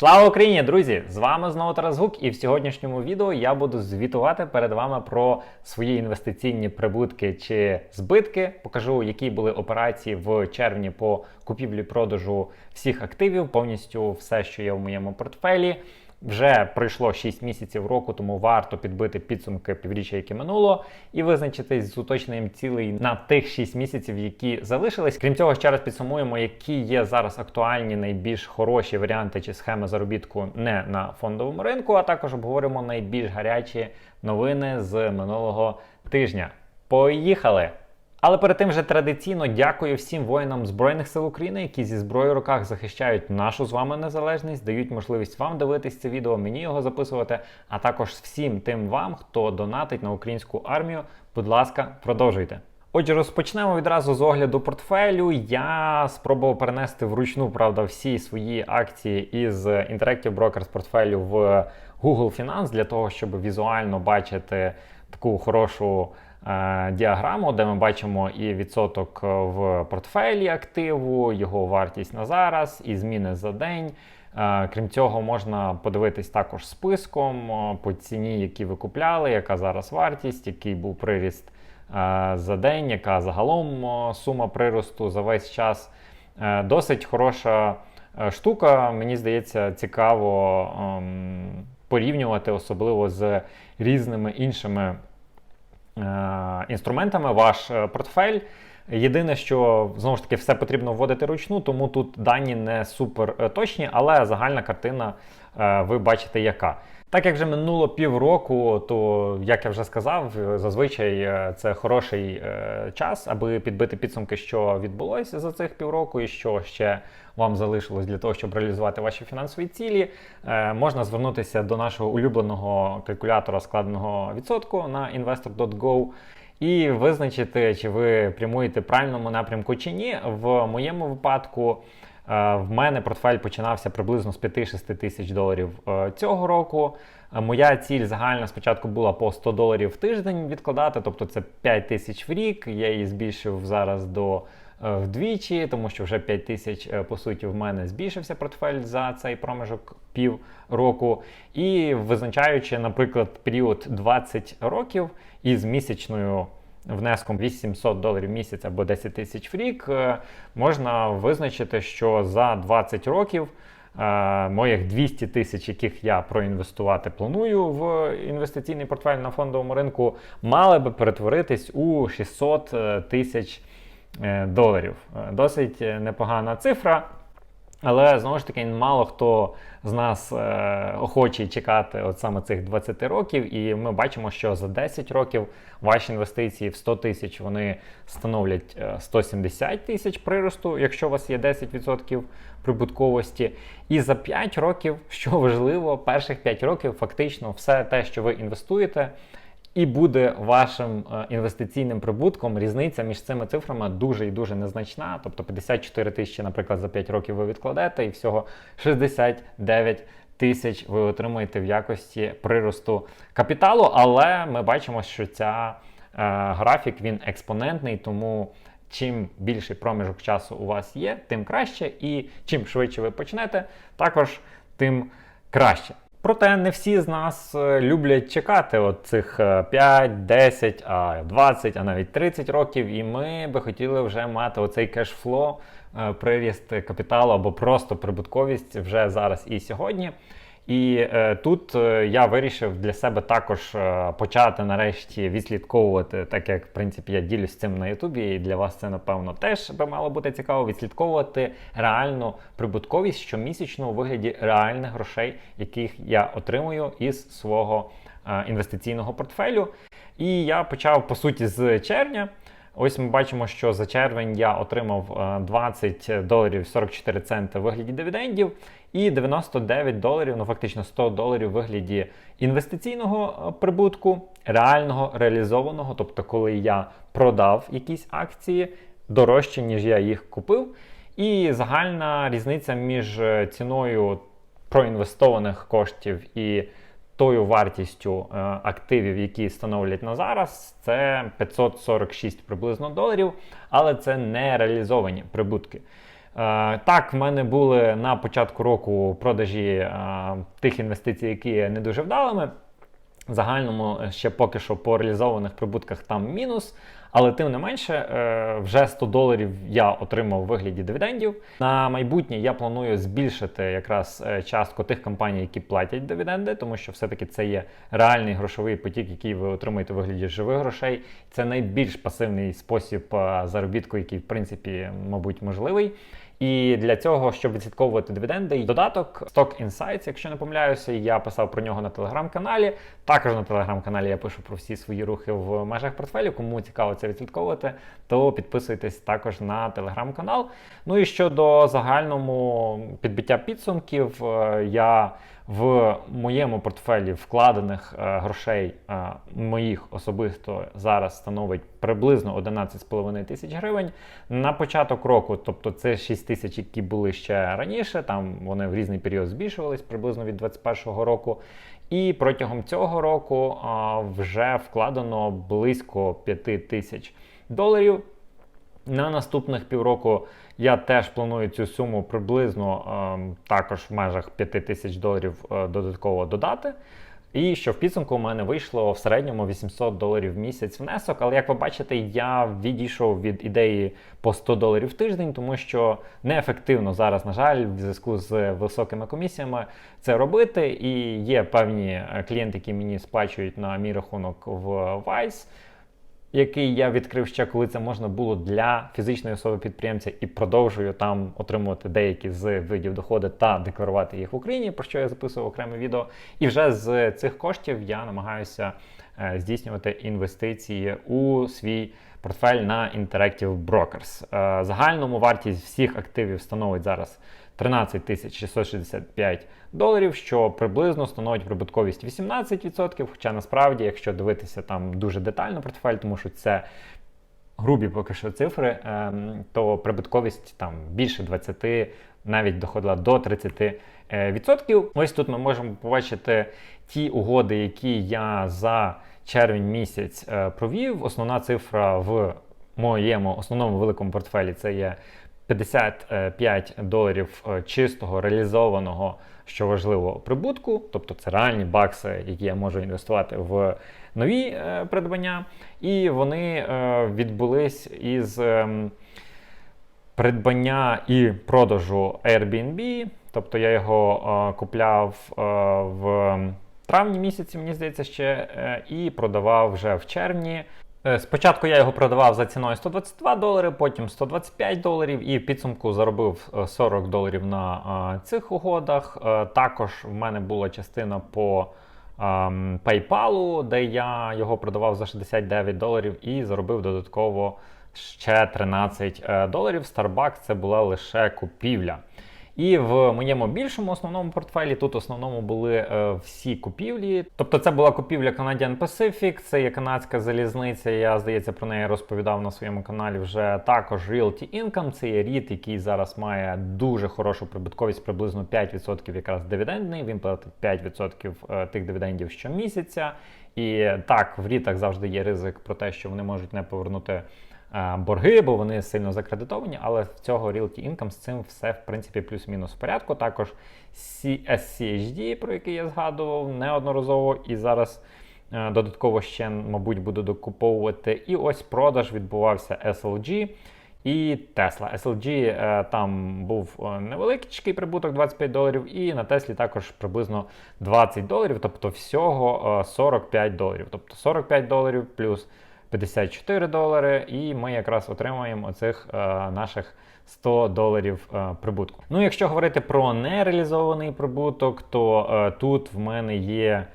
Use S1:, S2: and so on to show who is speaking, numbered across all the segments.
S1: Слава Україні, друзі! З вами знову Тарас Гук, і в сьогоднішньому відео я буду звітувати перед вами про свої інвестиційні прибутки чи збитки. Покажу, які були операції в червні по купівлі-продажу всіх активів, повністю все, що є в моєму портфелі. Вже пройшло 6 місяців року, тому варто підбити підсумки півріччя, яке минуло, і визначитись з уточненням цілей на тих 6 місяців, які залишились. Крім цього, ще раз підсумуємо, які є зараз актуальні найбільш хороші варіанти чи схеми заробітку не на фондовому ринку, а також обговоримо найбільш гарячі новини з минулого тижня. Поїхали! Але перед тим вже традиційно дякую всім воїнам Збройних сил України, які зі зброєю в руках захищають нашу з вами незалежність, дають можливість вам дивитись це відео, мені його записувати, а також всім тим вам, хто донатить на українську армію. Будь ласка, продовжуйте. Отже, розпочнемо відразу з огляду портфелю. Я спробував перенести вручну, правда, всі свої акції із Interactive Brokers портфелю в Google Finance для того, щоб візуально бачити таку хорошу діаграму, де ми бачимо і відсоток в портфелі активу, його вартість на зараз, і зміни за день. Е, Крім цього, можна подивитись також списком е, по ціні, які ви купляли, яка зараз вартість, який був приріст е, за день, яка загалом е, сума приросту за весь час. Е, Досить хороша е, штука. Мені здається, цікаво ем, порівнювати, особливо з різними іншими е, інструментами ваш е, портфель. Єдине, що знову ж таки все потрібно вводити ручну, тому тут дані не супер е, точні, але загальна картина е, ви бачите яка. Так як вже минуло півроку, то як я вже сказав, е, зазвичай це хороший час, аби підбити підсумки, що відбулося за цих півроку, і що ще вам залишилось для того, щоб реалізувати ваші фінансові цілі. Можна звернутися до нашого улюбленого калькулятора складеного відсотку на investor.go і визначити, чи ви прямуєте правильному напрямку чи ні. В моєму випадку. е, В мене портфель починався приблизно з 5-6 тисяч доларів е, цього року. Е, Моя ціль загальна спочатку була по 100 доларів в тиждень відкладати, тобто це 5 тисяч в рік. Я її збільшив зараз до вдвічі, тому що вже 5 тисяч е, по суті в мене збільшився портфель за цей проміжок пів року. І визначаючи, наприклад, період 20 років із місячною внеском 800 доларів місяць або 10 тисяч в рік, е, можна визначити, що за 20 років е, моїх 200 тисяч, яких я проінвестувати планую в інвестиційний портфель на фондовому ринку, мали би перетворитись у 600 е, тисяч е, доларів. Е, Досить е, непогана цифра. Але знову ж таки, мало хто з нас е, охочий чекати от саме цих 20 років, і ми бачимо, що за 10 років ваші інвестиції в 100 тисяч вони становлять е, 170 тисяч приросту, якщо у вас є 10% прибутковості. І за 5 років, що важливо, перших 5 років фактично все те, що ви інвестуєте, і буде вашим е, інвестиційним прибутком. Різниця між цими цифрами дуже і дуже незначна. Тобто 54 тисячі, наприклад, за 5 років ви відкладете, і всього 69 тисяч ви отримуєте в якості приросту капіталу. Але ми бачимо, що ця е, графік він експонентний, тому. Чим більший проміжок часу у вас є, тим краще, і чим швидше ви почнете, також тим краще. Проте не всі з нас е, люблять чекати от цих е, 5, 10, а 20, а навіть 30 років, і ми би хотіли вже мати оцей кешфло, е, приріст капіталу або просто прибутковість вже зараз і сьогодні. І е, тут е, я вирішив для себе також е, почати нарешті відслідковувати, так як в принципі я ділюсь цим на Ютубі, і для вас це напевно теж би мало бути цікаво відслідковувати реальну прибутковість щомісячно у вигляді реальних грошей, яких я отримую із свого е, інвестиційного портфелю. І я почав по суті з червня. Ось ми бачимо, що за червень я отримав е, 20 доларів 44 центи вигляді дивідендів і 99 доларів, ну фактично 100 доларів в вигляді інвестиційного е, прибутку, реального реалізованого, тобто коли я продав якісь акції дорожче, ніж я їх купив. І загальна різниця між е, ціною проінвестованих коштів і тою вартістю е, активів, які становлять на зараз, це 546 приблизно доларів, але це не реалізовані прибутки. Так, в мене були на початку року продажі е, тих інвестицій, які не дуже вдалими. В загальному е, ще поки що по реалізованих прибутках там мінус, але тим не менше, е, вже 100 доларів я отримав у вигляді дивідендів. На майбутнє я планую збільшити якраз е, частку тих компаній, які платять дивіденди, тому що все-таки це є реальний грошовий потік, який ви отримуєте у вигляді живих грошей. Це найбільш пасивний спосіб заробітку, який в принципі, мабуть, можливий. І для цього, щоб відслідковувати дивіденди, додаток Stock Insights, якщо не помиляюся, я писав про нього на телеграм-каналі. Також на телеграм-каналі я пишу про всі свої рухи в межах портфелю. Кому цікаво це відслідковувати, то підписуйтесь також на телеграм-канал. Ну і щодо загальному підбиття підсумків, е, я в моєму портфелі вкладених е, грошей е, моїх особисто зараз становить приблизно 11,5 тисяч гривень. На початок року, тобто це 6 тисяч, які були ще раніше, там вони в різний період збільшувались приблизно від 2021 року. І протягом цього року е, вже вкладено близько 5 тисяч доларів. На наступних півроку я теж планую цю суму приблизно е, також в межах 5 тисяч доларів е, додатково додати. І що в підсумку у мене вийшло в середньому 800 доларів в місяць внесок. Але як ви бачите, я відійшов від ідеї по 100 доларів в тиждень, тому що неефективно зараз, на жаль, в зв'язку з високими комісіями це робити. І є певні е, клієнти, які мені сплачують на мій рахунок в Vice який я відкрив ще, коли це можна було для фізичної особи підприємця, і продовжую там отримувати деякі з видів доходу та декларувати їх в Україні, про що я записував окреме відео. І вже з цих коштів я намагаюся е, здійснювати інвестиції у свій портфель на Interactive Brokers. Е, загальному вартість всіх активів становить зараз 13 665 доларів, що приблизно становить прибутковість 18%. Хоча насправді, якщо дивитися там дуже детально портфель, тому що це грубі поки що цифри, ем, то прибутковість там більше 20%, навіть доходила до 30%. Відсотків. Ось тут ми можемо побачити ті угоди, які я за червень місяць е, провів. Основна цифра в моєму основному великому портфелі це є 55 доларів е, чистого реалізованого, що важливо, прибутку, тобто це реальні бакси, які я можу інвестувати в нові е, придбання. І вони е, відбулись із ем, придбання і продажу Airbnb. Тобто я його купляв в травні місяці, мені здається, ще, і продавав вже в червні. Е, спочатку я його продавав за ціною 122 долари, потім 125 доларів, і в підсумку заробив 40 е, доларів на цих угодах. Е, також в мене була частина по PayPal, де я його продавав за 69 доларів і заробив додатково ще 13 доларів. Starbucks це була лише купівля. І в моєму більшому основному портфелі тут основному були е, всі купівлі. Тобто це була купівля Canadian Pacific, це є канадська залізниця. Я здається про неї розповідав на своєму каналі вже також Realty Income. Це є рід, який зараз має дуже хорошу прибутковість, приблизно 5% якраз дивідендний. Він платить 5% е, тих дивідендів щомісяця. І так, в рітах завжди є ризик про те, що вони можуть не повернути. Е, борги, бо вони сильно закредитовані, але в цього Realty Income з цим все, в принципі, плюс-мінус в порядку. Також SCHD, про який я згадував неодноразово, і зараз е, додатково ще, мабуть, буду докуповувати. І ось продаж відбувався SLG. І Tesla. SLG е, там був невеликий прибуток 25 доларів, і на Теслі також приблизно 20 доларів, тобто всього 45 доларів. Тобто 45 доларів плюс 54 долари, і ми якраз отримуємо оцих е, наших 100 доларів е, прибутку. Ну, якщо говорити про нереалізований прибуток, то е, тут в мене є.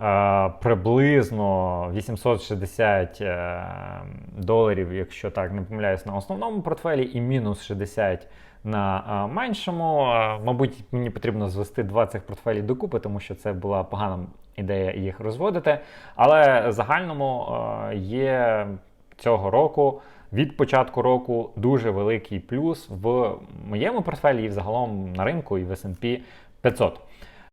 S1: Uh, приблизно 860 uh, доларів, якщо так не помиляюсь, на основному портфелі, і мінус 60 на uh, меншому. Мабуть, мені потрібно звести два цих портфелі докупи, тому що це була погана ідея їх розводити. Але загальному е, є цього року. Від початку року дуже великий плюс в моєму портфелі і взагалом на ринку і в SP 500.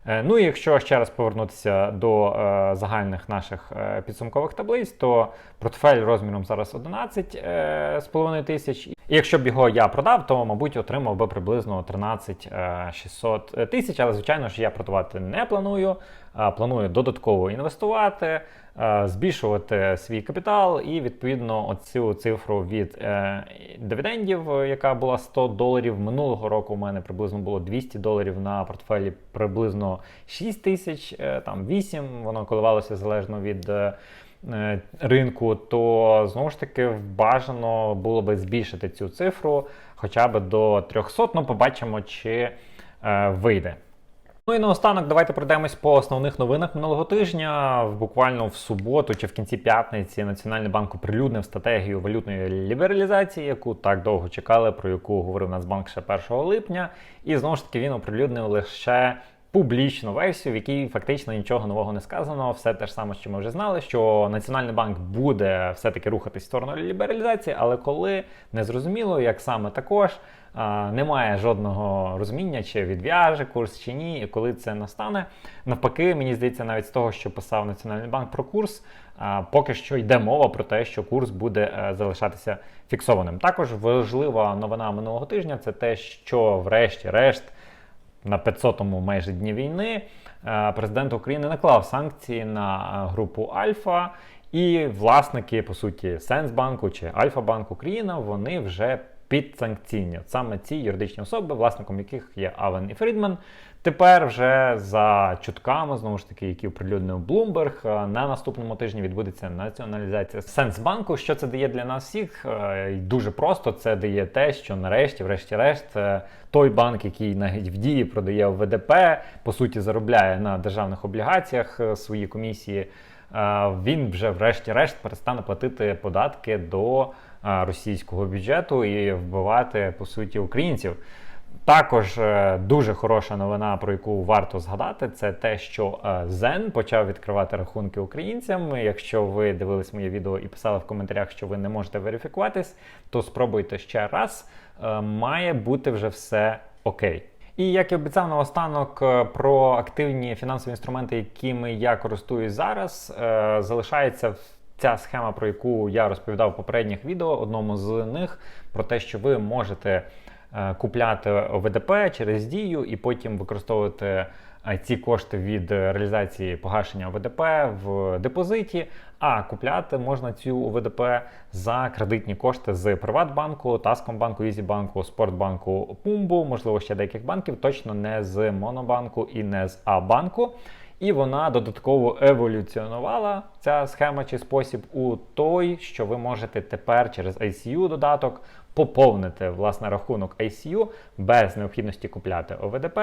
S1: Е, ну і якщо ще раз повернутися до е, загальних наших е, підсумкових таблиць, то портфель розміром зараз 11,5 е, тисяч. І якщо б його я продав, то, мабуть, отримав би приблизно 13 е, 600 тисяч. Але, звичайно ж, я продавати не планую. Е, Планую додатково інвестувати, е, збільшувати свій капітал і, відповідно, оцю цифру від е, дивідендів, е, яка була 100 доларів. Минулого року у мене приблизно було 200 доларів на портфелі, приблизно 6 тисяч, е, там 8, воно коливалося залежно від. Е, Ринку, то знову ж таки бажано було би збільшити цю цифру хоча б до 300. Ну, побачимо, чи е, вийде. Ну і наостанок давайте пройдемось по основних новинах минулого тижня. Буквально в суботу чи в кінці п'ятниці Національний банк оприлюднив стратегію валютної лібералізації, яку так довго чекали, про яку говорив Нацбанк ще 1 липня. І знову ж таки він оприлюднив лише. Публічну версію, в якій фактично нічого нового не сказано, все те ж саме, що ми вже знали, що Національний банк буде все-таки рухатись в сторону лібералізації, але коли не зрозуміло, як саме також немає жодного розуміння, чи відв'яже курс чи ні, і коли це настане. Навпаки, мені здається, навіть з того, що писав Національний банк про курс, а, поки що йде мова про те, що курс буде е, залишатися фіксованим. Також важлива новина минулого тижня це те, що врешті-решт. На 500-му майже дні війни е, президент України наклав санкції на е, групу Альфа, і власники, по суті, Сенсбанку чи Альфа-банк Україна, вони вже підсанкційні. Саме ці юридичні особи, власником яких є Авен і Фрідман. Тепер вже за чутками, знову ж таки, які оприлюднив Bloomberg, е, на наступному тижні відбудеться націоналізація Сенсбанку. Що це дає для нас всіх? Е, Дуже просто це дає те, що нарешті, врешті-решт, е, той банк, який навіть в дії продає ВДП, по суті, заробляє на державних облігаціях свої комісії. Він вже, врешті-решт, перестане платити податки до російського бюджету і вбивати по суті українців. Також е, дуже хороша новина, про яку варто згадати, це те, що Zen почав відкривати рахунки українцям. Якщо ви дивились моє відео і писали в коментарях, що ви не можете верифікуватись, то спробуйте ще раз. Е, Має бути вже все окей. І як і обіцяв наостанок е, про активні фінансові інструменти, якими я користуюсь зараз, залишається ця схема, про яку я розповідав в попередніх відео, одному з них про те, що ви можете купляти ОВДП через дію і потім використовувати е, ці кошти від е, реалізації погашення ОВДП в депозиті. А купляти можна цю ОВДП за кредитні кошти з Приватбанку, Таскомбанку, Ізібанку, Спортбанку, Пумбу, можливо, ще деяких банків, точно не з Монобанку і не з А-банку. І вона додатково еволюціонувала ця схема чи спосіб у той, що ви можете тепер через ICU додаток поповнити власне рахунок ICU без необхідності купляти ОВДП,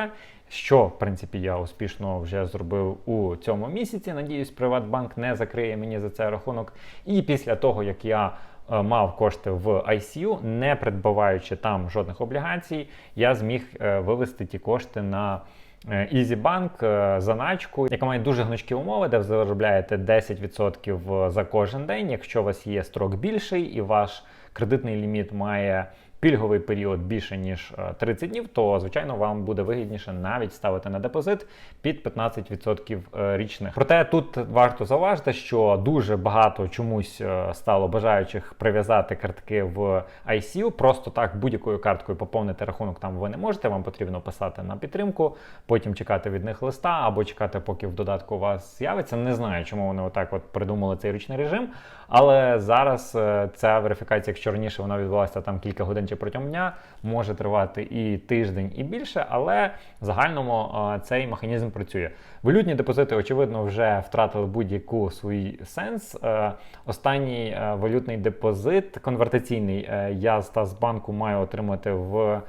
S1: що в принципі я успішно вже зробив у цьому місяці. Надіюсь, Приватбанк не закриє мені за це рахунок. І після того, як я е, мав кошти в ICU, не придбаваючи там жодних облігацій, я зміг е, вивести ті кошти на е, EasyBank е, заначку, яка має дуже гнучкі умови, де ви заробляєте 10% за кожен день. Якщо у вас є строк більший і ваш кредитний ліміт має пільговий період більше ніж е, 30 днів, то звичайно вам буде вигідніше навіть ставити на депозит під 15% е, річних. Проте тут варто зауважити, що дуже багато чомусь е, стало бажаючих прив'язати картки в ICU. Просто так будь-якою карткою поповнити рахунок там ви не можете. Вам потрібно писати на підтримку, потім чекати від них листа або чекати, поки в додатку у вас з'явиться. Не знаю, чому вони отак от придумали цей ручний режим. Але зараз е, ця верифікація, якщо раніше вона відбулася там кілька годин чи протягом дня, може тривати і тиждень, і більше, але в загальному е, цей механізм працює. Валютні депозити, очевидно, вже втратили будь-яку свій сенс. Е, Останній е, валютний депозит конвертаційний я з Тасбанку маю отримати в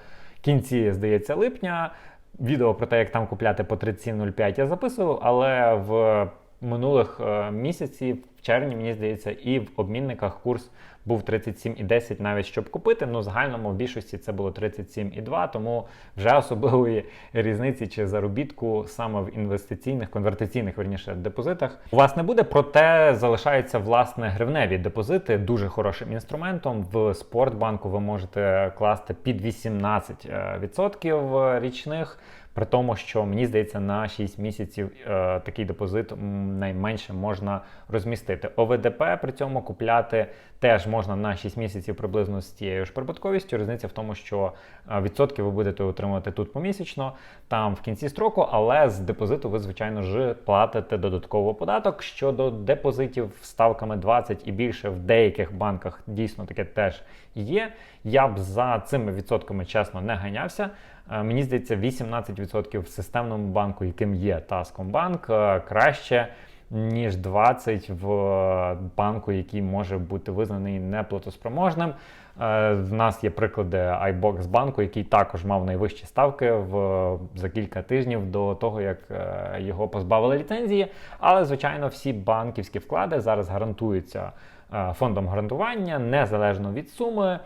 S1: кінці, здається, липня. Відео про те, як там купляти по 37.05 я записував, але в минулих місяців, в червні, мені здається, і в обмінниках курс був 37,10 навіть щоб купити. Ну, загальному в більшості це було 37,2, тому вже особливої різниці чи заробітку саме в інвестиційних, конвертаційних верніше депозитах у вас не буде, проте залишаються власне гривневі депозити дуже хорошим інструментом. В Спортбанку ви можете класти під 18% річних. При тому, що мені здається, на 6 місяців е, такий депозит найменше можна розмістити. ОВДП при цьому купляти теж можна на 6 місяців приблизно з тією ж прибутковістю. Різниця в тому, що е, відсотки ви будете отримувати тут помісячно, там в кінці строку, але з депозиту ви, звичайно ж, платите додатково податок. Щодо депозитів ставками 20 і більше в деяких банках дійсно таке теж є. Я б за цими відсотками чесно не ганявся. Е, Мені здається, 18% в системному банку, яким є Таскомбанк, е, краще. Ніж 20 в е, банку, який може бути визнаний неплатоспроможним. В нас є приклади iBox банку, який також мав найвищі ставки в за кілька тижнів до того, як його позбавили ліцензії. Але звичайно, всі банківські вклади зараз гарантуються фондом гарантування незалежно від суми.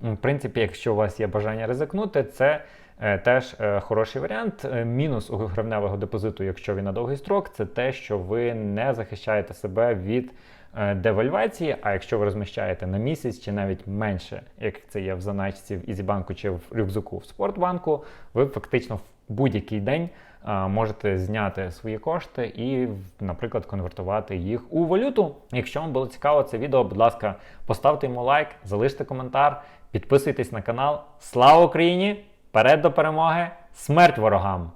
S1: В принципі, якщо у вас є бажання ризикнути, це теж е, хороший варіант. Е, Мінус у гривневого депозиту, якщо він на довгий строк, це те, що ви не захищаєте себе від е, девальвації. А якщо ви розміщаєте на місяць чи навіть менше, як це є в заначці в Ізібанку чи в рюкзаку в Спортбанку, ви фактично в будь-який день можете зняти свої кошти і, наприклад, конвертувати їх у валюту. Якщо вам було цікаво це відео, будь ласка, поставте йому лайк, залиште коментар, підписуйтесь на канал. Слава Україні! Вперед до перемоги! Смерть ворогам!